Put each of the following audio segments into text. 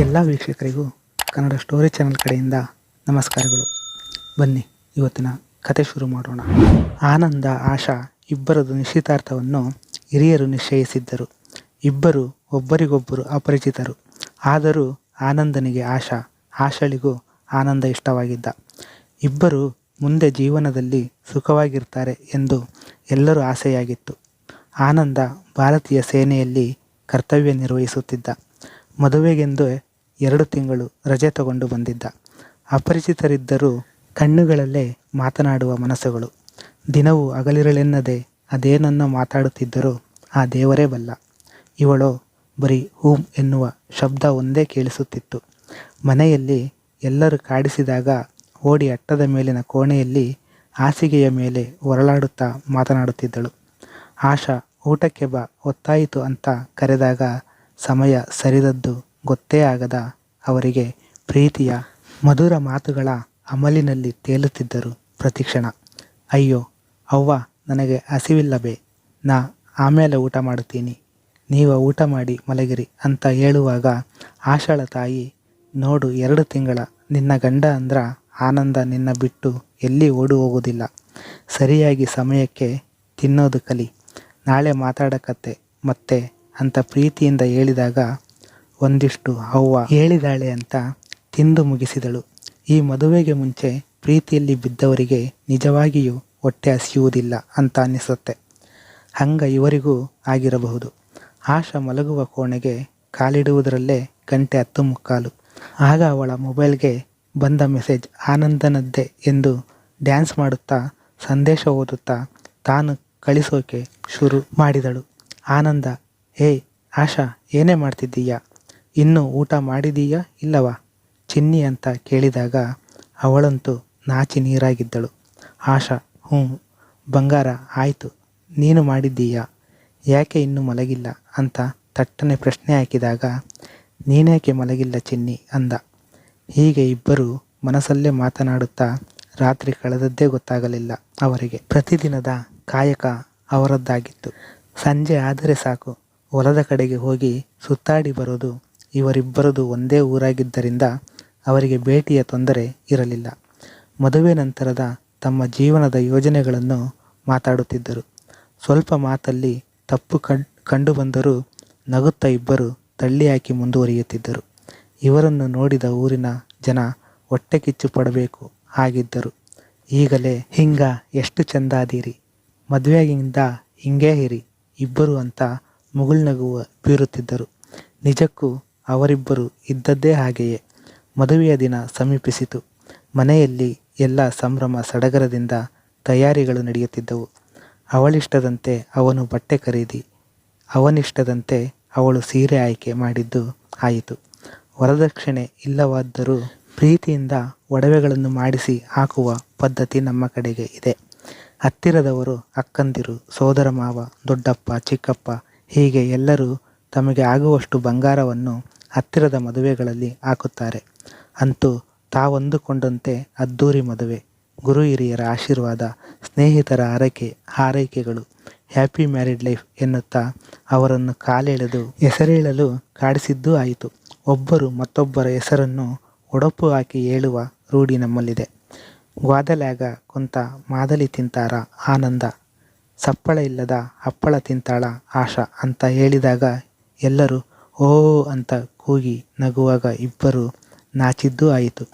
ಎಲ್ಲ ವೀಕ್ಷಕರಿಗೂ Kannada story channel ಕಡೆಯಿಂದ ನಮಸ್ಕಾರಗಳು. ಬನ್ನಿ, ಇವತ್ತಿನ ಕತೆ ಶುರು ಮಾಡೋಣ. ಆನಂದ, ಆಶಾ ಇಬ್ಬರದು ನಿಶ್ಚಿತಾರ್ಥವನ್ನು ಹಿರಿಯರು ನಿಶ್ಚಯಿಸಿದ್ದರು. ಇಬ್ಬರು ಒಬ್ಬರಿಗೊಬ್ಬರು ಅಪರಿಚಿತರು. ಆದರೂ ಆನಂದನಿಗೆ ಆಶಾ, ಆಶಳಿಗೂ ಆನಂದ ಇಷ್ಟವಾಗಿದ್ದ. ಇಬ್ಬರು ಮುಂದೆ ಜೀವನದಲ್ಲಿ ಸುಖವಾಗಿರ್ತಾರೆ ಎಂದು ಎಲ್ಲರೂ ಆಸೆಯಾಗಿತ್ತು. ಆನಂದ ಭಾರತೀಯ ಸೇನೆಯಲ್ಲಿ ಕರ್ತವ್ಯ ನಿರ್ವಹಿಸುತ್ತಿದ್ದ. ಮದುವೆಗೆಂದು ಎರಡು ತಿಂಗಳು ರಜೆ ತಗೊಂಡು ಬಂದಿದ್ದ. ಅಪರಿಚಿತರಿದ್ದರೂ ಕಣ್ಣುಗಳಲ್ಲೇ ಮಾತನಾಡುವ ಮನಸ್ಸುಗಳು. ದಿನವೂ ಅಗಲಿರಳೆನ್ನದೆ ಅದೇನನ್ನ ಮಾತಾಡುತ್ತಿದ್ದರೂ ಆ ದೇವರೇ ಬಲ್ಲ. ಇವಳು ಬರೀ ಹೂಂ ಎನ್ನುವ ಶಬ್ದ ಒಂದೇ ಕೇಳಿಸುತ್ತಿತ್ತು. ಮನೆಯಲ್ಲಿ ಎಲ್ಲರೂ ಕಾಡಿಸಿದಾಗ ಓಡಿ ಅಟ್ಟದ ಮೇಲಿನ ಕೋಣೆಯಲ್ಲಿ ಹಾಸಿಗೆಯ ಮೇಲೆ ಹೊರಳಾಡುತ್ತಾ ಮಾತನಾಡುತ್ತಿದ್ದಳು. ಆಶಾ, ಊಟಕ್ಕೆ ಬಾ ಒತ್ತಾಯಿತು ಅಂತ ಕರೆದಾಗ ಸಮಯ ಸರಿದದ್ದು ಗೊತ್ತೇ ಆಗದ ಅವರಿಗೆ ಪ್ರೀತಿಯ ಮಧುರ ಮಾತುಗಳ ಅಮಲಿನಲ್ಲಿ ತೇಲುತ್ತಿದ್ದರು ಪ್ರತಿಕ್ಷಣ. ಅಯ್ಯೋ, ಅವ್ವ, ನನಗೆ ಹಸಿವಿಲ್ಲಬೇ ನಾ ಆಮೇಲೆ ಊಟ ಮಾಡುತ್ತೀನಿ. ನೀವು ಊಟ ಮಾಡಿ ಮಲಗಿರಿ ಅಂತ ಹೇಳುವಾಗ ಆಶಾಳ ತಾಯಿ, ನೋಡು, ಎರಡು ತಿಂಗಳ ನಿನ್ನ ಗಂಡ ಅಂದ್ರ ಆನಂದ ನಿನ್ನ ಬಿಟ್ಟು ಎಲ್ಲಿ ಓಡಿ ಹೋಗುವುದಿಲ್ಲ. ಸರಿಯಾಗಿ ಸಮಯಕ್ಕೆ ತಿನ್ನೋದು ಕಲಿ. ನಾಳೆ ಮಾತಾಡಕತ್ತೆ, ಮತ್ತೆ ಅಂತ ಪ್ರೀತಿಯಿಂದ ಹೇಳಿದಾಗ ಒಂದಿಷ್ಟು ಅವ್ವ ಹೇಳಿದಾಳೆ ಅಂತ ತಿಂದು ಮುಗಿಸಿದಳು. ಈ ಮದುವೆಗೆ ಮುಂಚೆ ಪ್ರೀತಿಯಲ್ಲಿ ಬಿದ್ದವರಿಗೆ ನಿಜವಾಗಿಯೂ ಹೊಟ್ಟೆ ಹಸಿಯುವುದಿಲ್ಲ ಅಂತ ಅನ್ನಿಸುತ್ತೆ ಹಂಗ ಇವರಿಗೂ ಆಗಿರಬಹುದು. ಆಶಾ ಮಲಗುವ ಕೋಣೆಗೆ ಕಾಲಿಡುವುದರಲ್ಲೇ ಗಂಟೆ ಹತ್ತು ಮುಕ್ಕಾಲು. ಆಗ ಅವಳ ಮೊಬೈಲ್ಗೆ ಬಂದ ಮೆಸೇಜ್ ಆನಂದನದ್ದೇ ಎಂದು ಡ್ಯಾನ್ಸ್ ಮಾಡುತ್ತಾ ಸಂದೇಶ ಓದುತ್ತಾ ತಾನು ಕಳಿಸೋಕೆ ಶುರು ಮಾಡಿದಳು. ಆನಂದ, ಏಯ್ ಆಶಾ, ಏನೇ ಮಾಡ್ತಿದ್ದೀಯಾ? ಇನ್ನೂ ಊಟ ಮಾಡಿದೀಯಾ ಇಲ್ಲವಾ? ಚಿನ್ನಿ ಅಂತ ಕೇಳಿದಾಗ ಅವಳಂತೂ ನಾಚಿ ನೀರಾಗಿದ್ದಳು. ಆಶಾ, ಹ್ಞೂ, ಬಂಗಾರ, ಆಯಿತು, ನೀನು ಮಾಡಿದ್ದೀಯಾ? ಯಾಕೆ ಇನ್ನೂ ಮಲಗಿಲ್ಲ ಅಂತ ತಟ್ಟನೆ ಪ್ರಶ್ನೆ ಹಾಕಿದಾಗ ನೀನೇಕೆ ಮಲಗಿಲ್ಲ ಚಿನ್ನಿ ಅಂದ. ಹೀಗೆ ಇಬ್ಬರು ಮನಸ್ಸಲ್ಲೇ ಮಾತನಾಡುತ್ತಾ ರಾತ್ರಿ ಕಳೆದದ್ದೇ ಗೊತ್ತಾಗಲಿಲ್ಲ ಅವರಿಗೆ. ಪ್ರತಿದಿನದ ಕಾಯಕ ಅವರದ್ದಾಗಿತ್ತು. ಸಂಜೆ ಆದರೆ ಸಾಕು, ಹೊಲದ ಕಡೆಗೆ ಹೋಗಿ ಸುತ್ತಾಡಿ ಬರೋದು ಇವರಿಬ್ಬರದು ಒಂದೇ ಊರಾಗಿದ್ದರಿಂದ ಅವರಿಗೆ ಭೇಟಿಯ ತೊಂದರೆ ಇರಲಿಲ್ಲ. ಮದುವೆ ನಂತರದ ತಮ್ಮ ಜೀವನದ ಯೋಜನೆಗಳನ್ನು ಮಾತಾಡುತ್ತಿದ್ದರು. ಸ್ವಲ್ಪ ಮಾತಲ್ಲಿ ತಪ್ಪು ಕಂಡು ಬಂದರೂ ನಗುತ್ತಾ ಇಬ್ಬರು ತಳ್ಳಿ ಹಾಕಿ ಮುಂದುವರಿಯುತ್ತಿದ್ದರು. ಇವರನ್ನು ನೋಡಿದ ಊರಿನ ಜನ ಹೊಟ್ಟೆ ಕಿಚ್ಚು ಪಡಬೇಕು ಹಾಗಿದ್ದರು ಈಗಲೇ, ಹಿಂಗ, ಎಷ್ಟು ಚಂದಾದೀರಿ ಮದುವೆಯಾಗಿಂದ ಹಿಂಗೇ ಇರಿ. ಇಬ್ಬರು ಅಂತ ಮುಗುಳ್ನಗುವ ಬೀರುತ್ತಿದ್ದರು. ನಿಜಕ್ಕೂ ಅವರಿಬ್ಬರು ಇದ್ದದ್ದೇ ಹಾಗೆಯೇ ಮದುವೆಯ ದಿನ ಸಮೀಪಿಸಿತು. ಮನೆಯಲ್ಲಿ ಎಲ್ಲ ಸಂಭ್ರಮ ಸಡಗರದಿಂದ ತಯಾರಿಗಳು ನಡೆಯುತ್ತಿದ್ದವು. ಅವಳಿಷ್ಟದಂತೆ ಅವನು ಬಟ್ಟೆ ಖರೀದಿ, ಅವನಿಷ್ಟದಂತೆ ಅವಳು ಸೀರೆ ಆಯ್ಕೆ ಮಾಡಿದ್ದು ಆಯಿತು. ವರದಕ್ಷಿಣೆ ಇಲ್ಲವಾದರೂ ಪ್ರೀತಿಯಿಂದ ಒಡವೆಗಳನ್ನು ಮಾಡಿಸಿ ಹಾಕುವ ಪದ್ಧತಿ ನಮ್ಮ ಕಡೆಗೆ ಇದೆ. ಹತ್ತಿರದವರು, ಅಕ್ಕಂದಿರು, ಸೋದರ ಮಾವ, ದೊಡ್ಡಪ್ಪ, ಚಿಕ್ಕಪ್ಪ ಹೀಗೆ ಎಲ್ಲರೂ ತಮಗೆ ಆಗುವಷ್ಟು ಬಂಗಾರವನ್ನು ಹತ್ತಿರದ ಮದುವೆಗಳಲ್ಲಿ ಹಾಕುತ್ತಾರೆ. ಅಂತೂ ತಾವಂದುಕೊಂಡಂತೆ ಅದ್ದೂರಿ ಮದುವೆ, ಗುರು ಹಿರಿಯರ ಆಶೀರ್ವಾದ, ಸ್ನೇಹಿತರ ಹರಕೆ ಹಾರೈಕೆಗಳು, ಹ್ಯಾಪಿ ಮ್ಯಾರಿಡ್ ಲೈಫ್ ಎನ್ನುತ್ತಾ ಅವರನ್ನು ಕಾಲೆಳೆದು ಹೆಸರೇಳಲು ಕಾಡಿಸಿದ್ದೂ ಆಯಿತು. ಒಬ್ಬರು ಮತ್ತೊಬ್ಬರ ಹೆಸರನ್ನು ಒಡಪು ಹಾಕಿ ಹೇಳುವ ರೂಢಿ ನಮ್ಮಲ್ಲಿದೆ. ಗ್ವಾದಲ್ಯಾಗ ಕುಂತ ಮಾದಲಿ ತಿಂತಾರ ಆನಂದ, ಸಪ್ಪಳ ಇಲ್ಲದ ಹಪ್ಪಳ ತಿಂತಾಳ ಆಶಾ ಅಂತ ಹೇಳಿದಾಗ ಎಲ್ಲರೂ ಓ ಅಂತ ಕೂಗಿ ನಗುವಾಗ ಇಬ್ಬರು ನಾಚಿದ್ದೂ ಆಯಿತು.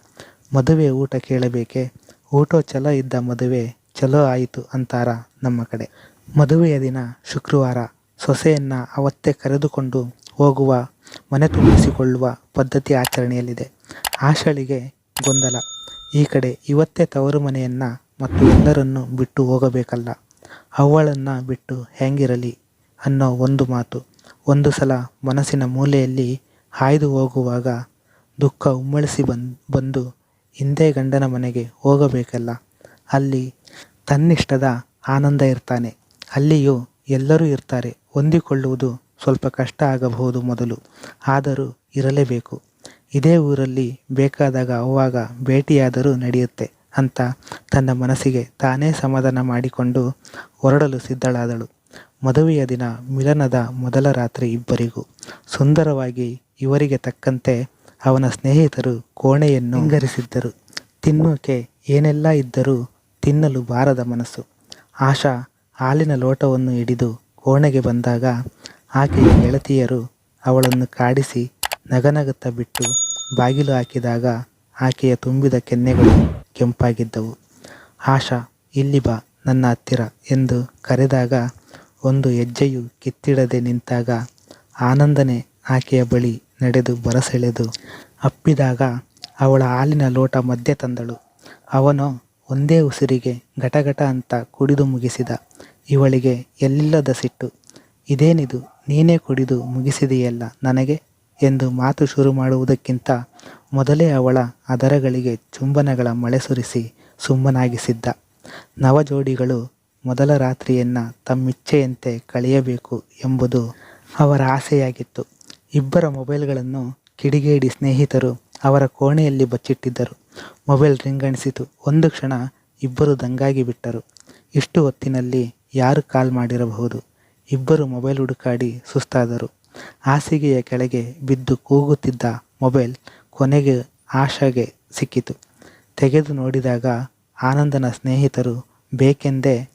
ಮದುವೆ ಊಟ ಕೇಳಬೇಕೆ? ಊಟ ಚಲೋ ಇದ್ದ ಮದುವೆ ಚಲೋ ಆಯಿತು ಅಂತಾರ ನಮ್ಮ ಕಡೆ. ಮದುವೆಯ ದಿನ ಶುಕ್ರವಾರ. ಸೊಸೆಯನ್ನ ಅವತ್ತೇ ಕರೆದುಕೊಂಡು ಹೋಗುವ, ಮನೆ ತುಂಬಿಸಿಕೊಳ್ಳುವ ಪದ್ಧತಿ ಆಚರಣೆಯಲ್ಲಿದೆ. ಆಶಳಿಗೆ ಗೊಂದಲ. ಈ ಕಡೆ ಇವತ್ತೇ ತವರು ಮನೆಯನ್ನ ಮತ್ತು ಎಲ್ಲರನ್ನು ಬಿಟ್ಟು ಹೋಗಬೇಕಲ್ಲ. ಅವಳನ್ನು ಬಿಟ್ಟು ಹೆಂಗಿರಲಿ ಅನ್ನೋ ಒಂದು ಮಾತು. ಒಂದು ಸಲ ಮನಸ್ಸಿನ ಮೂಲೆಯಲ್ಲಿ ಹಾಯ್ದು ಹೋಗುವಾಗ ದುಃಖ ಉಮ್ಮಳಿಸಿ ಬಂದ್, ಬಂದು ಹಿಂದೆ ಗಂಡನ ಮನೆಗೆ ಹೋಗಬೇಕಲ್ಲ. ಅಲ್ಲಿ ತನ್ನಿಷ್ಟದ ಆನಂದ ಇರ್ತಾನೆ. ಅಲ್ಲಿಯೂ ಎಲ್ಲರೂ ಇರ್ತಾರೆ. ಹೊಂದಿಕೊಳ್ಳುವುದು ಸ್ವಲ್ಪ ಕಷ್ಟ ಆಗಬಹುದು ಮೊದಲು. ಆದರೂ ಇರಲೇಬೇಕು. ಇದೇ ಊರಲ್ಲಿ ಬೇಕಾದಾಗ ಅವಾಗ ಭೇಟಿಯಾದರೂ ನಡೆಯುತ್ತೆ ಅಂತ ತನ್ನ ಮನಸ್ಸಿಗೆ ತಾನೇ ಸಮಾಧಾನ ಮಾಡಿಕೊಂಡು ಹೊರಡಲು ಸಿದ್ಧಳಾದಳು. ಮದುವೆಯ ದಿನ ಮಿಲನದ ಮೊದಲ ರಾತ್ರಿ ಇಬ್ಬರಿಗೂ. ಸುಂದರವಾಗಿ ಇವರಿಗೆ ತಕ್ಕಂತೆ ಅವನ ಸ್ನೇಹಿತರು ಕೋಣೆಯನ್ನು ಹಿಂಗರಿಸಿದ್ದರು ತಿನ್ನೋಕೆ ಏನೆಲ್ಲ ಇದ್ದರೂ ತಿನ್ನಲು ಬಾರದ ಮನಸ್ಸು. ಆಶಾ ಹಾಲಿನ ಲೋಟವನ್ನು ಹಿಡಿದು ಕೋಣೆಗೆ ಬಂದಾಗ ಆಕೆಯ ಗೆಳತಿಯರು ಅವಳನ್ನು ಕಾಡಿಸಿ ನಗನಗುತ್ತಾ ಬಿಟ್ಟು ಬಾಗಿಲು ಹಾಕಿದಾಗ ಆಕೆಯ ತುಂಬಿದ ಕೆನ್ನೆಗಳು ಕೆಂಪಾಗಿದ್ದವು. ಆಶಾ, ಇಲ್ಲಿ ಬಾ, ನನ್ನ ಹತ್ತಿರ ಎಂದು ಕರೆದಾಗ ಒಂದು ಹೆಜ್ಜೆಯು ಕಿತ್ತಿಡದೆ ನಿಂತಾಗ ಆನಂದನೆ ಆಕೆಯ ಬಳಿ ನಡೆದು ಬರಸೆಳೆದು ಅಪ್ಪಿದಾಗ ಅವಳ ಹಾಲಿನ ಲೋಟ ಮಧ್ಯೆ ತಂದಳು. ಅವನು ಒಂದೇ ಉಸಿರಿಗೆ ಘಟಘಟ ಅಂತ ಕುಡಿದು ಮುಗಿಸಿದ. ಇವಳಿಗೆ ಎಲ್ಲಿಲ್ಲದ ಸಿಟ್ಟು. ಇದೇನಿದು? ನೀನೇ ಕುಡಿದು ಮುಗಿಸಿದೆಯಲ್ಲ ನನಗೆ? ಎಂದು ಮಾತು ಶುರು ಮಾಡುವುದಕ್ಕಿಂತ ಮೊದಲೇ ಅವಳ ಅದರಗಳಿಗೆ ಚುಂಬನಗಳ ಮಳೆ ಸುರಿಸಿ ಸುಮ್ಮನಾಗಿಸಿದ್ದ. ನವಜೋಡಿಗಳು ಮೊದಲ ರಾತ್ರಿಯನ್ನು ತಮ್ಮಿಚ್ಛೆಯಂತೆ ಕಳೆಯಬೇಕು ಎಂಬುದು ಅವರ ಆಸೆಯಾಗಿತ್ತು. ಇಬ್ಬರ ಮೊಬೈಲ್ಗಳನ್ನು ಕಿಡಿಗೇಡಿ ಸ್ನೇಹಿತರು ಅವರ ಕೋಣೆಯಲ್ಲಿ ಬಚ್ಚಿಟ್ಟಿದ್ದರು. ಮೊಬೈಲ್ ರಿಂಗಣಿಸಿತು ಒಂದು ಕ್ಷಣ ಇಬ್ಬರು ದಂಗಾಗಿ ಬಿಟ್ಟರು. ಇಷ್ಟು ಹೊತ್ತಿನಲ್ಲಿ ಯಾರು ಕಾಲ್ ಮಾಡಿರಬಹುದು? ಇಬ್ಬರು ಮೊಬೈಲ್ ಹುಡುಕಾಡಿ ಸುಸ್ತಾದರು. ಹಾಸಿಗೆಯ ಕೆಳಗೆ ಬಿದ್ದು ಕೂಗುತ್ತಿದ್ದ ಮೊಬೈಲ್ ಕೊನೆಗೆ ಆಶಾಗೆ ಸಿಕ್ಕಿತು. ತೆಗೆದು ನೋಡಿದಾಗ ಆನಂದನ ಸ್ನೇಹಿತರು, ಬೇಕೆಂದೇ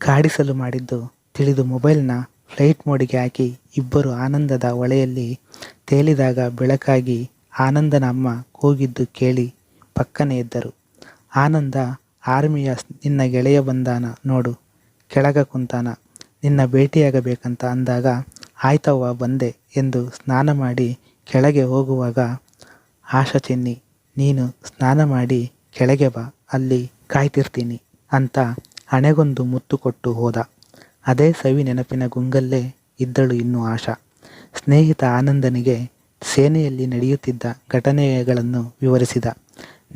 ಕಾಡಿಸಲು ಮಾಡಿದ್ದು ತಿಳಿದು ಮೊಬೈಲ್ನ ಫ್ಲೈಟ್ ಮೋಡಿಗೆ ಹಾಕಿ ಇಬ್ಬರು ಆನಂದದ ಒಳೆಯಲ್ಲಿ ತೇಲಿದಾಗ ಬೆಳಕಾಗಿ ಆನಂದನ ಅಮ್ಮ ಕೂಗಿದ್ದು ಕೇಳಿ ಪಕ್ಕನೆ ಎದ್ದರು ಆನಂದ ಆರ್ಮಿಯ ನಿನ್ನ ಗೆಳೆಯ ಬಂದಾನ ನೋಡು, ಕೆಳಗ ಕುಂತಾನ, ನಿನ್ನ ಭೇಟಿಯಾಗಬೇಕಂತ ಅಂದಾಗ ಆಯ್ತವ್ವ ಬಂದೆ ಎಂದು ಸ್ನಾನ ಮಾಡಿ ಕೆಳಗೆ ಹೋಗುವಾಗ, ಆಶ ಚೆನ್ನಿ, ನೀನು ಸ್ನಾನ ಮಾಡಿ ಕೆಳಗೆ ಬಾ, ಅಲ್ಲಿ ಕಾಯ್ತಿರ್ತೀನಿ ಅಂತ ಹಣೆಗೊಂದು ಮುತ್ತು ಕೊಟ್ಟು ಹೋದ. ಅದೇ ಸವಿ ನೆನಪಿನ ಗುಂಗಲ್ಲೇ ಇದ್ದಳು ಇನ್ನು ಆಶಾ. ಸ್ನೇಹಿತ ಆನಂದನಿಗೆ ಸೇನೆಯಲ್ಲಿ ನಡೆಯುತ್ತಿದ್ದ ಘಟನೆಗಳನ್ನು ವಿವರಿಸಿದ.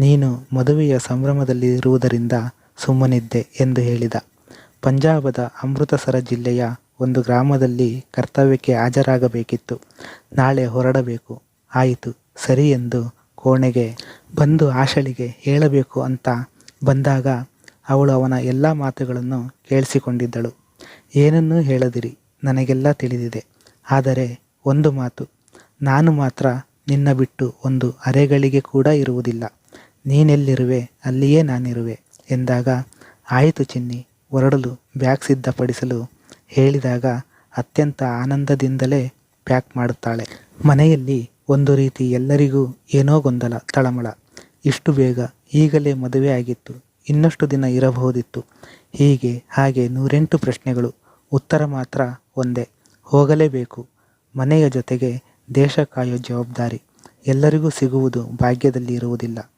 ನೀನು ಮದುವೆಯ ಸಂಭ್ರಮದಲ್ಲಿ ಇರುವುದರಿಂದ ಸುಮ್ಮನಿದ್ದೆ ಎಂದು ಹೇಳಿದ. ಪಂಜಾಬದ ಅಮೃತಸರ ಜಿಲ್ಲೆಯ ಒಂದು ಗ್ರಾಮದಲ್ಲಿ ಕರ್ತವ್ಯಕ್ಕೆ ಹಾಜರಾಗಬೇಕಿತ್ತು. ನಾಳೆ ಹೊರಡಬೇಕು. ಆಯಿತು, ಸರಿ ಎಂದು ಕೋಣೆಗೆ ಬಂದು ಆಶಳಿಗೆ ಹೇಳಬೇಕು ಅಂತ ಬಂದಾಗ ಅವಳು ಅವನ ಎಲ್ಲ ಮಾತುಗಳನ್ನು ಕೇಳಿಸಿಕೊಂಡಿದ್ದಳು. ಏನನ್ನೂ ಹೇಳದಿರಿ, ನನಗೆಲ್ಲ ತಿಳಿದಿದೆ. ಆದರೆ ಒಂದು ಮಾತು, ನಾನು ಮಾತ್ರ ನಿನ್ನ ಬಿಟ್ಟು ಒಂದು ಅರೆಗಳಿಗೆ ಕೂಡ ಇರುವುದಿಲ್ಲ. ನೀನೆಲ್ಲಿರುವೆ, ಅಲ್ಲಿಯೇ ನಾನಿರುವೆ ಎಂದಾಗ ಆಯಿತು ಚಿನ್ನಿ ಹೊರಡಲು ಬ್ಯಾಗ್ ಸಿದ್ಧಪಡಿಸಲು ಹೇಳಿದಾಗ ಅತ್ಯಂತ ಆನಂದದಿಂದಲೇ ಪ್ಯಾಕ್ ಮಾಡುತ್ತಾಳೆ. ಮನೆಯಲ್ಲಿ ಒಂದು ರೀತಿ ಎಲ್ಲರಿಗೂ ಏನೋ ಗೊಂದಲ, ತಳಮಳ. ಇಷ್ಟು ಬೇಗ ಈಗಲೇ ಮದುವೆ ಆಗಿತ್ತು. ಇನ್ನಷ್ಟು ದಿನ ಇರಬಹುದಿತ್ತು. ಹೀಗೆ, ಹಾಗೆ ನೂರೆಂಟು ಪ್ರಶ್ನೆಗಳು. ಉತ್ತರ ಮಾತ್ರ ಒಂದೇ. ಹೋಗಲೇಬೇಕು. ಮನೆಯ ಜೊತೆಗೆ ದೇಶ ಕಾಯೋ ಜವಾಬ್ದಾರಿ. ಎಲ್ಲರಿಗೂ ಸಿಗುವುದು ಭಾಗ್ಯದಲ್ಲಿ ಇರುವುದಿಲ್ಲ.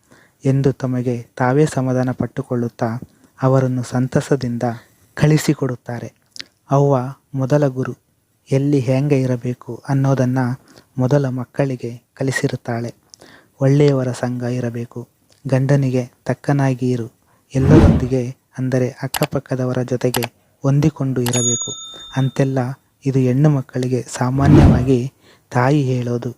ಎಂದು ತಮಗೆ ತಾವೇ ಸಮಾಧಾನ ಪಟ್ಟುಕೊಳ್ಳುತ್ತಾ ಅವರನ್ನು ಸಂತಸದಿಂದ ಕಳಿಸಿಕೊಡುತ್ತಾರೆ. ಅವ್ವ, ಮೊದಲ ಗುರು, ಎಲ್ಲಿ ಹೇಗೆ ಇರಬೇಕು ಅನ್ನೋದನ್ನು ಮೊದಲ ಮಕ್ಕಳಿಗೆ ಕಲಿಸಿರುತ್ತಾಳೆ. ಒಳ್ಳೆಯವರ ಸಂಘ ಇರಬೇಕು. ಗಂಡನಿಗೆ ತಕ್ಕನಾಗಿ ಇರು. ಎಲ್ಲರೊಂದಿಗೆ, ಅಂದರೆ ಅಕ್ಕಪಕ್ಕದವರ ಜೊತೆಗೆ ಹೊಂದಿಕೊಂಡು ಇರಬೇಕು. ಅಂತೆಲ್ಲ ಇದು ಹೆಣ್ಣು ಮಕ್ಕಳಿಗೆ ಸಾಮಾನ್ಯವಾಗಿ ತಾಯಿ ಹೇಳೋದು.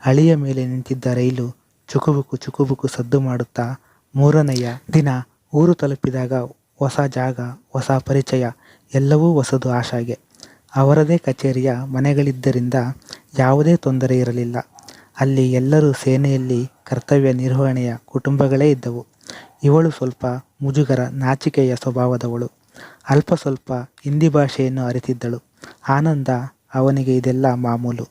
ಹಳಿಯ ಮೇಲೆ ನಿಂತಿದ್ದ ರೈಲು ಚುಕುಬುಕು ಚುಕುಬುಕು ಸದ್ದು ಮಾಡುತ್ತಾ ಮೂರನೆಯ ದಿನ ಊರು ತಲುಪಿದಾಗ ಹೊಸ ಜಾಗ, ಹೊಸ ಪರಿಚಯ, ಎಲ್ಲವೂ ಹೊಸದು ಆಶಾಗೆ. ಅವರದೇ ಕಚೇರಿಯ ಮನೆಗಳಿದ್ದರಿಂದ ಯಾವುದೇ ತೊಂದರೆ ಇರಲಿಲ್ಲ. ಅಲ್ಲಿ ಎಲ್ಲರೂ ಸೇನೆಯಲ್ಲಿ ಕರ್ತವ್ಯ ನಿರ್ವಹಣೆಯ ಕುಟುಂಬಗಳೇ ಇದ್ದವು. ಇವಳು ಸ್ವಲ್ಪ ಮುಜುಗರ ನಾಚಿಕೆಯ ಸ್ವಭಾವದವಳು. ಅಲ್ಪ ಸ್ವಲ್ಪ ಹಿಂದಿ ಭಾಷೆಯನ್ನು ಅರಿತಿದ್ದಳು. ಆನಂದ, ಅವನಿಗೆ ಇದೆಲ್ಲ ಮಾಮೂಲು.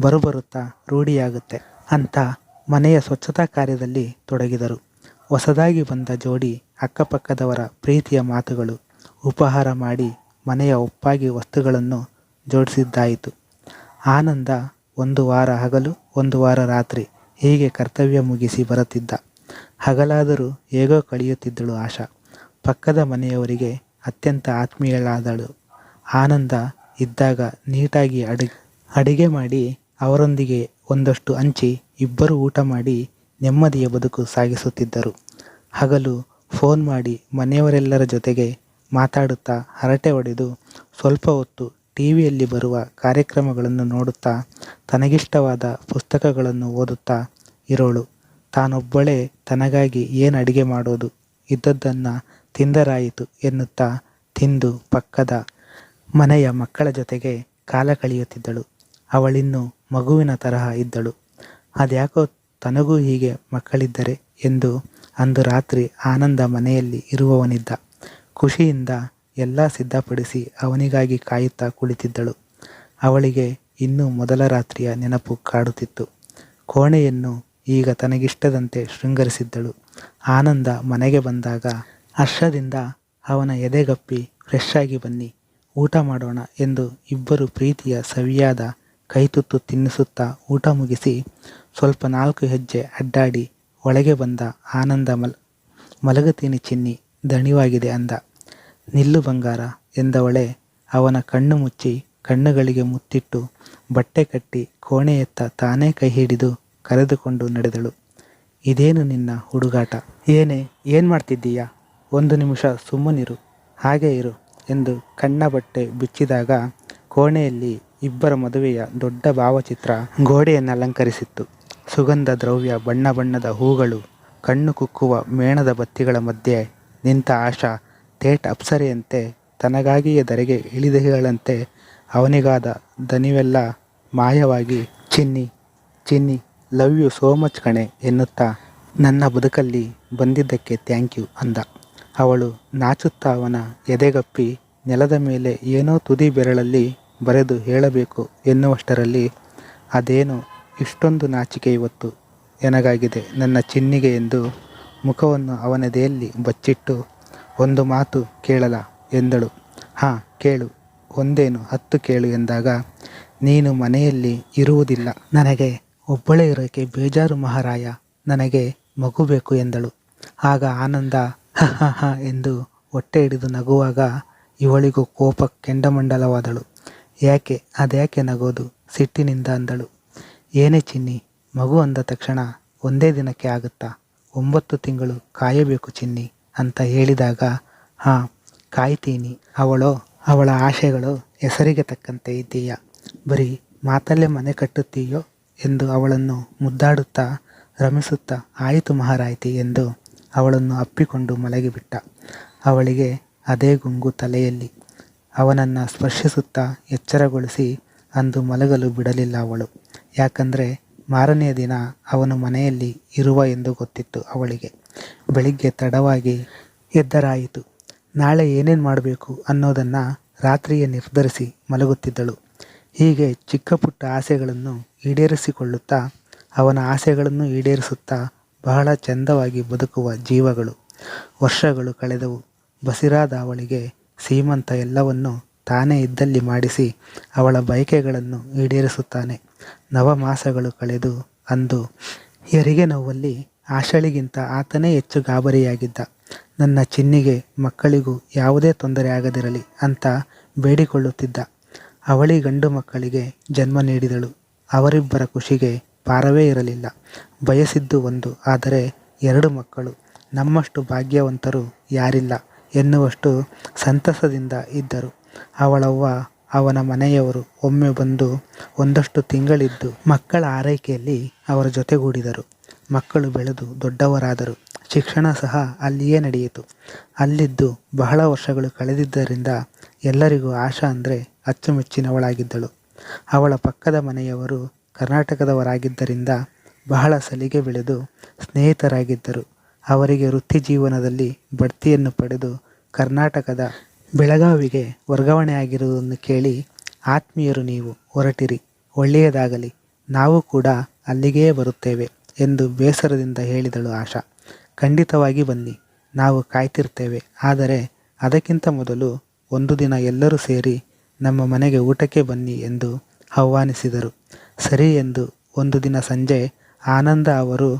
ಬರುಬರುತ್ತಾ ರೂಢಿಯಾಗುತ್ತೆ ಅಂತ ಮನೆಯ ಸ್ವಚ್ಛತಾ ಕಾರ್ಯದಲ್ಲಿ ತೊಡಗಿದರು. ಹೊಸದಾಗಿ ಬಂದ ಜೋಡಿ ಅಕ್ಕಪಕ್ಕದವರ ಪ್ರೀತಿಯ ಮಾತುಗಳು, ಉಪಹಾರ ಮಾಡಿ ಮನೆಯ ಒಪ್ಪಾಗಿ ವಸ್ತುಗಳನ್ನು ಜೋಡಿಸಿದ್ದಾಯಿತು. ಆನಂದ ಒಂದು ವಾರ ಹಗಲು, ಒಂದು ವಾರ ರಾತ್ರಿ ಹೀಗೆ ಕರ್ತವ್ಯ ಮುಗಿಸಿ ಬರುತ್ತಿದ್ದ. ಹಗಲಾದರೂ ಹೇಗೋ ಕಳೆಯುತ್ತಿದ್ದಳು ಆಶಾ. ಪಕ್ಕದ ಮನೆಯವರಿಗೆ ಅತ್ಯಂತ ಆತ್ಮೀಯಳಾದಳು. ಆನಂದ ಇದ್ದಾಗ ನೀಟಾಗಿ ಅಡುಗೆ ಅಡಿಗೆ ಮಾಡಿ ಅವರೊಂದಿಗೆ ಒಂದಷ್ಟು ಹಂಚಿ ಇಬ್ಬರು ಊಟ ಮಾಡಿ ನೆಮ್ಮದಿಯ ಬದುಕು ಸಾಗಿಸುತ್ತಿದ್ದರು. ಹಗಲು ಫೋನ್ ಮಾಡಿ ಮನೆಯವರೆಲ್ಲರ ಜೊತೆಗೆ ಮಾತಾಡುತ್ತಾ ಹರಟೆ ಹೊಡೆದು ಸ್ವಲ್ಪ ಹೊತ್ತು ಟಿ ವಿಯಲ್ಲಿ ಬರುವ ಕಾರ್ಯಕ್ರಮಗಳನ್ನು ನೋಡುತ್ತಾ ತನಗಿಷ್ಟವಾದ ಪುಸ್ತಕಗಳನ್ನು ಓದುತ್ತಾ ಇರೋಳು. ತಾನೊಬ್ಬಳೇ ತನಗಾಗಿ ಏನು ಅಡಿಗೆ ಮಾಡೋದು? ಇದ್ದದ್ದನ್ನು ತಿಂದರಾಯಿತು ಎನ್ನುತ್ತಾ ತಿಂದು ಪಕ್ಕದ ಮನೆಯ ಮಕ್ಕಳ ಜೊತೆಗೆ ಕಾಲ ಕಳೆಯುತ್ತಿದ್ದಳು. ಅವಳಿನ್ನೂ ಮಗುವಿನ ತರಹ ಇದ್ದಳು. ಅದ್ಯಾಕೋ ತನಗೂ ಹೀಗೆ ಮಕ್ಕಳಿದ್ದರೆ ಎಂದು ಅಂದು ರಾತ್ರಿ ಆನಂದ ಮನೆಯಲ್ಲಿ ಇರುವವನಿದ್ದ. ಖುಷಿಯಿಂದ ಎಲ್ಲ ಸಿದ್ಧಪಡಿಸಿ ಅವನಿಗಾಗಿ ಕಾಯುತ್ತಾ ಕುಳಿತಿದ್ದಳು. ಅವಳಿಗೆ ಇನ್ನೂ ಮೊದಲ ರಾತ್ರಿಯ ನೆನಪು ಕಾಡುತ್ತಿತ್ತು. ಕೋಣೆಯನ್ನು ಈಗ ತನಗಿಷ್ಟದಂತೆ ಶೃಂಗರಿಸಿದ್ದಳು. ಆನಂದ ಮನೆಗೆ ಬಂದಾಗ ಹರ್ಷದಿಂದ ಅವನ ಎದೆಗಪ್ಪಿ ಫ್ರೆಶ್ ಆಗಿ ಬನ್ನಿ, ಊಟ ಮಾಡೋಣ ಎಂದು ಇಬ್ಬರು ಪ್ರೀತಿಯ ಸವಿಯಾದ ಕೈತುತ್ತು ತಿನ್ನಿಸುತ್ತಾ ಊಟ ಮುಗಿಸಿ ಸ್ವಲ್ಪ ನಾಲ್ಕು ಹೆಜ್ಜೆ ಅಡ್ಡಾಡಿ ಒಳಗೆ ಬಂದ ಆನಂದ ಮಲ್, ಮಲಗತೀನಿ ಚಿನ್ನಿ, ದಣಿವಾಗಿದೆ ಅಂದ. ನಿಲ್ಲು ಬಂಗಾರ ಎಂದವಳೆ ಅವನ ಕಣ್ಣು ಮುಚ್ಚಿ ಕಣ್ಣುಗಳಿಗೆ ಮುತ್ತಿಟ್ಟು ಬಟ್ಟೆ ಕಟ್ಟಿ ಕೋಣೆಯತ್ತ ತಾನೇ ಕೈ ಹಿಡಿದು ಕರೆದುಕೊಂಡು ನಡೆದಳು. ಇದೇನು ನಿನ್ನ ಹುಡುಗಾಟ? ಏನೇ, ಏನು ಮಾಡ್ತಿದ್ದೀಯಾ? ಒಂದು ನಿಮಿಷ ಸುಮ್ಮನಿರು, ಹಾಗೆ ಇರು ಎಂದು ಕಣ್ಣ ಬಟ್ಟೆ ಬಿಚ್ಚಿದಾಗ ಕೋಣೆಯಲ್ಲಿ ಇಬ್ಬರ ಮದುವೆಯ ದೊಡ್ಡ ಭಾವಚಿತ್ರ ಗೋಡೆಯನ್ನು ಅಲಂಕರಿಸಿತ್ತು ಸುಗಂಧ ದ್ರವ್ಯ, ಬಣ್ಣ ಬಣ್ಣದ ಹೂಗಳು, ಕಣ್ಣು ಕುಕ್ಕುವ ಮೇಣದ ಬತ್ತಿಗಳ ಮಧ್ಯೆ ನಿಂತ ಆಶಾ ತೇಟ್ ಅಪ್ಸರೆಯಂತೆ ತನಗಾಗಿಯೇ ಧರೆಗೆ ಇಳಿದಗಳಂತೆ ಅವನಿಗಾದ ದನಿವೆಲ್ಲ ಮಾಯವಾಗಿ ಚಿನ್ನಿ ಚಿನ್ನಿ ಲವ್ ಯು ಸೋ ಮಚ್ ಕಣೆ, ಎನ್ನುತ್ತಾ? ನನ್ನ ಬದುಕಲ್ಲಿ ಬಂದಿದ್ದಕ್ಕೆ ಥ್ಯಾಂಕ್ ಯು ಅಂದ. ಅವಳು ನಾಚುತ್ತಾ ಅವನ ಎದೆಗಪ್ಪಿ ನೆಲದ ಮೇಲೆ ಏನೋ ತುದಿ ಬೆರಳಲ್ಲಿ ಬರೆದು ಹೇಳಬೇಕು ಎನ್ನುವಷ್ಟರಲ್ಲಿ, ಅದೇನು ಇಷ್ಟೊಂದು ನಾಚಿಕೆ ಇವತ್ತು. ಎನಗಾಗಿದೆ ನನ್ನ ಚಿನ್ನಿಗೆ ಎಂದು ಮುಖವನ್ನು ಅವನದೆಯಲ್ಲಿ ಬಚ್ಚಿಟ್ಟು, ಒಂದು ಮಾತು ಕೇಳಲ? ಎಂದಳು. ಹಾಂ, ಕೇಳು. ಒಂದೇನು ಹತ್ತು ಕೇಳು ಎಂದಾಗ, ನೀನು ಮನೆಯಲ್ಲಿ ಇರುವುದಿಲ್ಲ. ನನಗೆ ಒಬ್ಬಳೇ ಇರೋಕೆ ಬೇಜಾರು ಮಹಾರಾಯ, ನನಗೆ ಮಗು ಬೇಕು ಎಂದಳು. ಆಗ ಆನಂದ, ಹ ಎಂದು ಹೊಟ್ಟೆ ಹಿಡಿದು ನಗುವಾಗ ಇವಳಿಗೂ ಕೋಪ ಕೆಂಡಮಂಡಲವಾದಳು. ಯಾಕೆ, ಅದ್ಯಾಕೆ ನಗೋದು? ಸಿಟ್ಟಿನಿಂದ ಅಂದಳು. ಏನೇ ಚಿನ್ನಿ, ಮಗು ಅಂದ ತಕ್ಷಣ ಒಂದೇ ದಿನಕ್ಕೆ ಆಗುತ್ತಾ? ಒಂಬತ್ತು ತಿಂಗಳು ಕಾಯಬೇಕು ಚಿನ್ನಿ ಅಂತ ಹೇಳಿದಾಗ, ಹಾಂ, ಕಾಯ್ತೀನಿ. ಅವಳೋ, ಅವಳ ಆಶೆಗಳು ಹೆಸರಿಗೆ ತಕ್ಕಂತೆ ಇದ್ದೀಯ? ಬರೀ ಮಾತಲ್ಲೇ ಮನೆ ಕಟ್ಟುತ್ತೀಯೋ? ಎಂದು ಅವಳನ್ನು ಮುದ್ದಾಡುತ್ತಾ ರಮಿಸುತ್ತಾ, ಆಯಿತು ಮಹಾರಾಯ್ತಿ ಎಂದು ಅವಳನ್ನು ಅಪ್ಪಿಕೊಂಡು ಮಲಗಿಬಿಟ್ಟ. ಅವಳಿಗೆ ಅದೇ ಗುಂಗು ತಲೆಯಲ್ಲಿ. ಅವನನ್ನು ಸ್ಪರ್ಶಿಸುತ್ತಾ ಎಚ್ಚರಗೊಳಿಸಿ ಅಂದು ಮಲಗಲು ಬಿಡಲಿಲ್ಲ ಅವಳು. ಯಾಕಂದರೆ ಮಾರನೆಯ ದಿನ ಅವನು ಮನೆಯಲ್ಲಿ ಇರುವ ಎಂದು ಗೊತ್ತಿತ್ತು ಅವಳಿಗೆ. ಬೆಳಿಗ್ಗೆ ತಡವಾಗಿ ಎದ್ದರಾಯಿತು. ನಾಳೆ ಏನೇನು ಮಾಡಬೇಕು ಅನ್ನೋದನ್ನು ರಾತ್ರಿಯೇ ನಿರ್ಧರಿಸಿ ಮಲಗುತ್ತಿದ್ದಳು. ಹೀಗೆ ಚಿಕ್ಕ ಪುಟ್ಟ ಆಸೆಗಳನ್ನು ಈಡೇರಿಸಿಕೊಳ್ಳುತ್ತಾ, ಅವನ ಆಸೆಗಳನ್ನು ಈಡೇರಿಸುತ್ತಾ ಬಹಳ ಚಂದವಾಗಿ ಬದುಕುವ ಜೀವಗಳು, ವರ್ಷಗಳು ಕಳೆದವು. ಬಸಿರಾದ ಅವಳಿಗೆ ಸೀಮಂತ ಎಲ್ಲವನ್ನು ತಾನೇ ಇದ್ದಲ್ಲಿ ಮಾಡಿಸಿ ಅವಳ ಬಯಕೆಗಳನ್ನು ಈಡೇರಿಸುತ್ತಾನೆ. ನವಮಾಸಗಳು ಕಳೆದು ಅಂದು ಹೆರಿಗೆ ನೋವಲ್ಲಿ? ಆಶಳಿಗಿಂತ ಆತನೇ ಹೆಚ್ಚು ಗಾಬರಿಯಾಗಿದ್ದ. ನನ್ನ ಚಿನ್ನಿಗೆ ಮಕ್ಕಳಿಗೂ ಯಾವುದೇ ತೊಂದರೆ ಆಗದಿರಲಿ ಅಂತ ಬೇಡಿಕೊಳ್ಳುತ್ತಿದ್ದ. ಅವಳಿ ಗಂಡು ಮಕ್ಕಳಿಗೆ ಜನ್ಮ ನೀಡಿದಳು. ಅವರಿಬ್ಬರ ಖುಷಿಗೆ ಪಾರವೇ ಇರಲಿಲ್ಲ. ಬಯಸಿದ್ದು ಒಂದು, ಆದರೆ ಎರಡು ಮಕ್ಕಳು. ನಮ್ಮಷ್ಟು ಭಾಗ್ಯವಂತರು ಯಾರಿಲ್ಲ ಎನ್ನುವಷ್ಟು ಸಂತಸದಿಂದ ಇದ್ದರು. ಅವಳವ್ವ, ಅವನ ಮನೆಯವರು ಒಮ್ಮೆ ಬಂದು ಒಂದಷ್ಟು ತಿಂಗಳಿದ್ದು ಮಕ್ಕಳ ಆರೈಕೆಯಲ್ಲಿ ಅವರ ಜೊತೆಗೂಡಿದರು. ಮಕ್ಕಳು ಬೆಳೆದು ದೊಡ್ಡವರಾದರು. ಶಿಕ್ಷಣ ಸಹ ಅಲ್ಲಿಯೇ ನಡೆಯಿತು. ಅಲ್ಲಿದ್ದು ಬಹಳ ವರ್ಷಗಳು ಕಳೆದಿದ್ದರಿಂದ ಎಲ್ಲರಿಗೂ ಆಶಾ ಅಂದರೆ ಅಚ್ಚುಮೆಚ್ಚಿನವಳಾಗಿದ್ದಳು. ಅವಳ ಪಕ್ಕದ ಮನೆಯವರು ಕರ್ನಾಟಕದವರಾಗಿದ್ದರಿಂದ ಬಹಳ ಸಲಿಗೆ ಬೆಳೆದು ಸ್ನೇಹಿತರಾಗಿದ್ದರು. ಅವರಿಗೆ ವೃತ್ತಿ ಜೀವನದಲ್ಲಿ ಬಡ್ತಿಯನ್ನು ಪಡೆದು ಕರ್ನಾಟಕದ ಬೆಳಗಾವಿಗೆ ವರ್ಗಾವಣೆಯಾಗಿರುವುದನ್ನು ಕೇಳಿ ಆತ್ಮೀಯರು ನೀವು ಹೊರಟಿರಿ, ಒಳ್ಳೆಯದಾಗಲಿ, ನಾವು ಕೂಡ ಅಲ್ಲಿಗೇ ಬರುತ್ತೇವೆ ಎಂದು ಬೇಸರದಿಂದ ಹೇಳಿದಳು ಆಶಾ. ಖಂಡಿತವಾಗಿ ಬನ್ನಿ, ನಾವು ಕಾಯ್ತಿರ್ತೇವೆ, ಆದರೆ ಅದಕ್ಕಿಂತ ಮೊದಲು ಒಂದು ದಿನ ಎಲ್ಲರೂ ಸೇರಿ ನಮ್ಮ ಮನೆಗೆ ಊಟಕ್ಕೆ ಬನ್ನಿ ಎಂದು ಆಹ್ವಾನಿಸಿದರು. ಸರಿ ಎಂದು ಒಂದು ದಿನ ಸಂಜೆ ಆನಂದ ಅವರು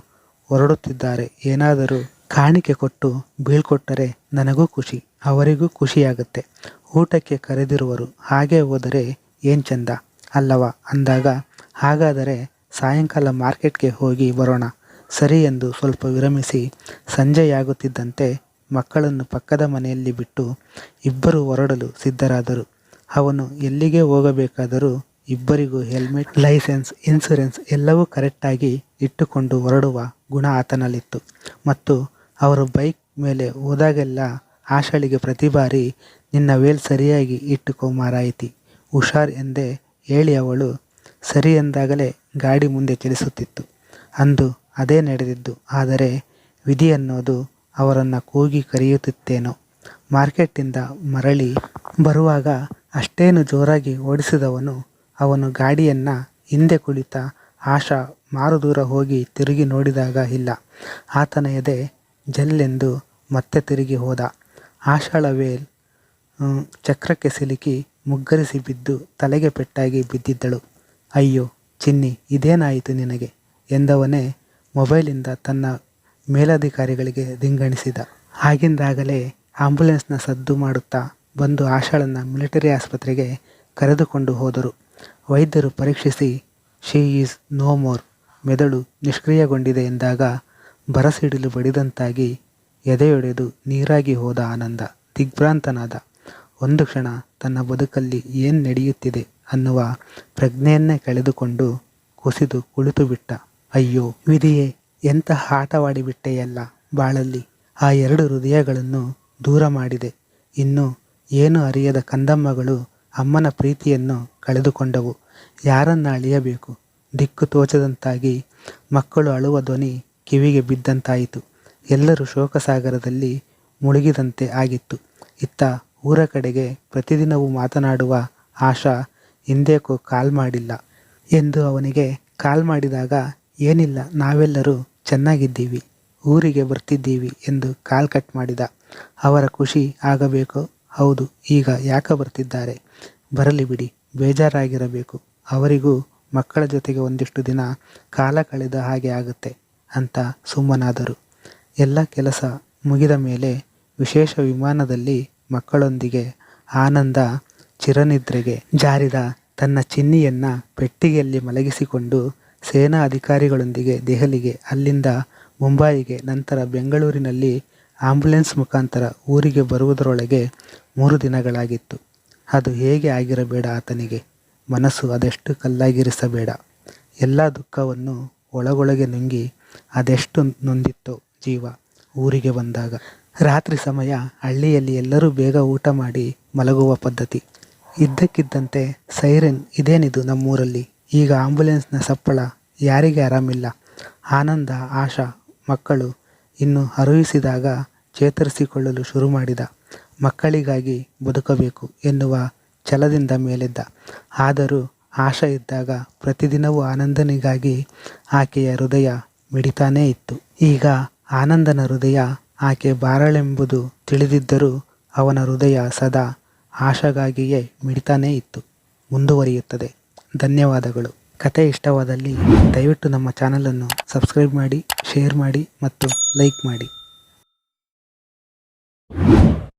ಹೊರಡುತ್ತಿದ್ದಾರೆ. ಏನಾದರೂ ಕಾಣಿಕೆ ಕೊಟ್ಟು ಬೀಳ್ಕೊಟ್ಟರೆ ನನಗೂ ಖುಷಿ, ಅವರಿಗೂ ಖುಷಿಯಾಗುತ್ತೆ. ಊಟಕ್ಕೆ ಕರೆದಿರುವರು, ಹಾಗೆ ಹೋದರೆ ಏನು ಚಂದ? ಅಲ್ಲವಾ? ಅಂದಾಗ, ಹಾಗಾದರೆ ಸಾಯಂಕಾಲ ಮಾರ್ಕೆಟ್ಗೆ ಹೋಗಿ ಬರೋಣ. ಸರಿ ಎಂದು ಸ್ವಲ್ಪ ವಿರಮಿಸಿ ಸಂಜೆಯಾಗುತ್ತಿದ್ದಂತೆ ಮಕ್ಕಳನ್ನು ಪಕ್ಕದ ಮನೆಯಲ್ಲಿ ಬಿಟ್ಟು ಇಬ್ಬರು ಹೊರಡಲು ಸಿದ್ಧರಾದರು. ಅವನು ಎಲ್ಲಿಗೆ ಹೋಗಬೇಕಾದರೂ ಇಬ್ಬರಿಗೂ ಹೆಲ್ಮೆಟ್, ಲೈಸೆನ್ಸ್, ಇನ್ಸೂರೆನ್ಸ್ ಎಲ್ಲವೂ ಕರೆಕ್ಟಾಗಿ ಇಟ್ಟುಕೊಂಡು ಹೊರಡುವ ಗುಣ ಆತನಲ್ಲಿತ್ತು. ಮತ್ತು ಅವರು ಬೈಕ್ ಮೇಲೆ ಹೋದಾಗೆಲ್ಲ ಆಶಳಿಗೆ ಪ್ರತಿ ಬಾರಿ, ನಿನ್ನ ವೇಲ್ ಸರಿಯಾಗಿ ಇಟ್ಟುಕೋ ಮಾರಾಯಿತಿ. ಹುಷಾರ್ ಎಂದೇ ಹೇಳಿ ಅವಳು ಸರಿ ಎಂದಾಗಲೇ ಗಾಡಿ ಮುಂದೆ ಚಲಿಸುತ್ತಿತ್ತು. ಅಂದು ಅದೇ ನಡೆದಿದ್ದು. ಆದರೆ ವಿಧಿ ಅನ್ನೋದು ಅವರನ್ನು ಕೂಗಿ ಕರೆಯುತ್ತಿತ್ತೇನೋ. ಮಾರ್ಕೆಟಿಂದ ಮರಳಿ ಬರುವಾಗ ಅಷ್ಟೇನು ಜೋರಾಗಿ ಓಡಿಸಿದವನು ಅವನು ಗಾಡಿಯನ್ನು ಹಿಂದೆ ಕುಳಿತ ಆಶಾ ಮಾರು ದೂರ ಹೋಗಿ ತಿರುಗಿ ನೋಡಿದಾಗ ಇಲ್ಲ. ಆತನ ಎದೆ ಜಲ್ಲೆಂದು ಮತ್ತೆ ತಿರುಗಿ ಹೋದ. ಆಶಾಳ ವೇಲ್ ಚಕ್ರಕ್ಕೆ ಸಿಲುಕಿ ಮುಗ್ಗರಿಸಿ ಬಿದ್ದು ತಲೆಗೆ ಪೆಟ್ಟಾಗಿ ಬಿದ್ದಿದ್ದಳು. ಅಯ್ಯೋ, ಚಿನ್ನಿ, ಇದೇನಾಯಿತು ನಿನಗೆ? ಎಂದವನೇ ಮೊಬೈಲಿಂದ ತನ್ನ ಮೇಲಧಿಕಾರಿಗಳಿಗೆ ರಿಂಗಣಿಸಿದ ಆಗಿಂದಾಗಲೇ ಆಂಬ್ಯುಲೆನ್ಸ್ನ ಸದ್ದು ಮಾಡುತ್ತಾ ಬಂದು ಆಶಾಳನ್ನು ಮಿಲಿಟರಿ ಆಸ್ಪತ್ರೆಗೆ ಕರೆದುಕೊಂಡು ಹೋದರು. ವೈದ್ಯರು ಪರೀಕ್ಷಿಸಿ ಶೀ ಈಸ್ ನೋ ಮೋರ್ ಮೆದುಳು ನಿಷ್ಕ್ರಿಯಗೊಂಡಿದೆ ಎಂದಾಗ ಬರಸಿಡಿಲು ಬಡಿದಂತಾಗಿ ಎದೆಯೊಡೆದು ನೀರಾಗಿ ಹೋದ ಆನಂದ, ದಿಗ್ಭ್ರಾಂತನಾದ. ಒಂದು ಕ್ಷಣ ತನ್ನ ಬದುಕಲ್ಲಿ ಏನು ನಡೆಯುತ್ತಿದೆ? ಅನ್ನುವ ಪ್ರಜ್ಞೆಯನ್ನೇ ಕಳೆದುಕೊಂಡು ಕುಸಿದು ಕುಳಿತು ಬಿಟ್ಟ ಅಯ್ಯೋ, ವಿಧಿಯೇ ಎಂತಹ ಆಟವಾಡಿಬಿಟ್ಟೆಯಲ್ಲ ಬಾಳಲ್ಲಿ. ಆ ಎರಡು ಹೃದಯಗಳನ್ನು ದೂರ ಮಾಡಿದೆ. ಇನ್ನು ಏನು ಅರಿಯದ ಕಂದಮ್ಮಗಳು ಅಮ್ಮನ ಪ್ರೀತಿಯನ್ನು ಕಳೆದುಕೊಂಡವು. ಯಾರನ್ನ ಅಳಿಯಬೇಕು? ದಿಕ್ಕು ತೋಚದಂತಾಗಿ ಮಕ್ಕಳು ಅಳುವ ಧ್ವನಿ ಕಿವಿಗೆ ಬಿದ್ದಂತಾಯಿತು. ಎಲ್ಲರೂ ಶೋಕಸಾಗರದಲ್ಲಿ ಮುಳುಗಿದಂತೆ ಆಗಿತ್ತು. ಇತ್ತ ಊರ ಕಡೆಗೆ ಪ್ರತಿದಿನವೂ ಮಾತನಾಡುವ ಆಶಾ ಹಿಂದೇಕೋ ಕಾಲ್ ಮಾಡಿಲ್ಲ. ಎಂದು ಅವನಿಗೆ ಕಾಲ್ ಮಾಡಿದಾಗ, ಏನಿಲ್ಲ, ನಾವೆಲ್ಲರೂ ಚೆನ್ನಾಗಿದ್ದೀವಿ, ಊರಿಗೆ ಬರ್ತಿದ್ದೀವಿ ಎಂದು ಕಾಲ್ ಕಟ್ ಮಾಡಿದ. ಅವರ ಖುಷಿ ಆಗಬೇಕು? ಹೌದು, ಈಗ ಯಾಕೆ ಬರ್ತಿದ್ದಾರೆ? ಬರಲಿ ಬಿಡಿ, ಬೇಜಾರಾಗಿರಬೇಕು. ಅವರಿಗೂ ಮಕ್ಕಳ ಜೊತೆಗೆ ಒಂದಿಷ್ಟು ದಿನ ಕಾಲ ಕಳೆದ ಹಾಗೆ ಆಗುತ್ತೆ ಅಂತ ಸುಮ್ಮನಾದರು. ಎಲ್ಲ ಕೆಲಸ ಮುಗಿದ ಮೇಲೆ ವಿಶೇಷ ವಿಮಾನದಲ್ಲಿ ಮಕ್ಕಳೊಂದಿಗೆ ಆನಂದ ಚಿರನಿದ್ರೆಗೆ ಜಾರಿದ ತನ್ನ ಚಿನ್ನಿಯನ್ನು ಪೆಟ್ಟಿಗೆಯಲ್ಲಿ ಮಲಗಿಸಿಕೊಂಡು ಸೇನಾ ಅಧಿಕಾರಿಗಳೊಂದಿಗೆ ದೆಹಲಿಗೆ, ಅಲ್ಲಿಂದ ಮುಂಬಾಯಿಗೆ ನಂತರ ಬೆಂಗಳೂರಿನಲ್ಲಿ ಆಂಬ್ಯುಲೆನ್ಸ್ ಮುಖಾಂತರ ಊರಿಗೆ ಬರುವುದರೊಳಗೆ ಮೂರು ದಿನಗಳಾಗಿತ್ತು. ಅದು ಹೇಗೆ ಆಗಿರಬೇಡ ಆತನಿಗೆ? ಮನಸ್ಸು ಅದೆಷ್ಟು ಕಲ್ಲಾಗಿರಿಸಬೇಡ. ಎಲ್ಲ ದುಃಖವನ್ನು ಒಳಗೊಳಗೆ ನುಂಗಿ ಅದೆಷ್ಟು ನೊಂದಿತ್ತೋ ಜೀವ ಊರಿಗೆ ಬಂದಾಗ. ರಾತ್ರಿ ಸಮಯ ಹಳ್ಳಿಯಲ್ಲಿ ಎಲ್ಲರೂ ಬೇಗ ಊಟ ಮಾಡಿ ಮಲಗುವ ಪದ್ಧತಿ. ಇದ್ದಕ್ಕಿದ್ದಂತೆ ಸೈರೆನ್, ಇದೇನಿದು ನಮ್ಮೂರಲ್ಲಿ? ಈಗ ಆಂಬ್ಯುಲೆನ್ಸ್ನ ಸಪ್ಪಳ ಯಾರಿಗೆ ಆರಾಮಿಲ್ಲ? ಆನಂದ, ಆಶಾ, ಮಕ್ಕಳು ಇನ್ನು ಹರುವಿಸಿದಾಗ ಚೇತರಿಸಿಕೊಳ್ಳಲು ಶುರು ಮಾಡಿದ. ಮಕ್ಕಳಿಗಾಗಿ ಬದುಕಬೇಕು ಎನ್ನುವ ಛಲದಿಂದ ಮೇಲೆದ್ದ. ಆದರೂ ಆಶಾ ಇದ್ದಾಗ ಪ್ರತಿದಿನವೂ ಆನಂದನಿಗಾಗಿ ಆಕೆಯ ಹೃದಯ ಮಿಡಿತಾನೇ ಇತ್ತು. ಈಗ ಆನಂದನ ಹೃದಯ ಆಕೆ ಬಾರಳೆಂಬುದು ತಿಳಿದಿದ್ದರೂ ಅವನ ಹೃದಯ ಸದಾ ಆಶಾಗಾಗಿಯೇ ಮಿಡಿತಾನೇ ಇತ್ತು. ಮುಂದುವರಿಯುತ್ತದೆ. ಧನ್ಯವಾದಗಳು. ಕತೆ ಇಷ್ಟವಾದಲ್ಲಿ ದಯವಿಟ್ಟು ನಮ್ಮ ಚಾನಲನ್ನು ಸಬ್ಸ್ಕ್ರೈಬ್ ಮಾಡಿ, ಶೇರ್ ಮಾಡಿ ಮತ್ತು ಲೈಕ್ ಮಾಡಿ. you.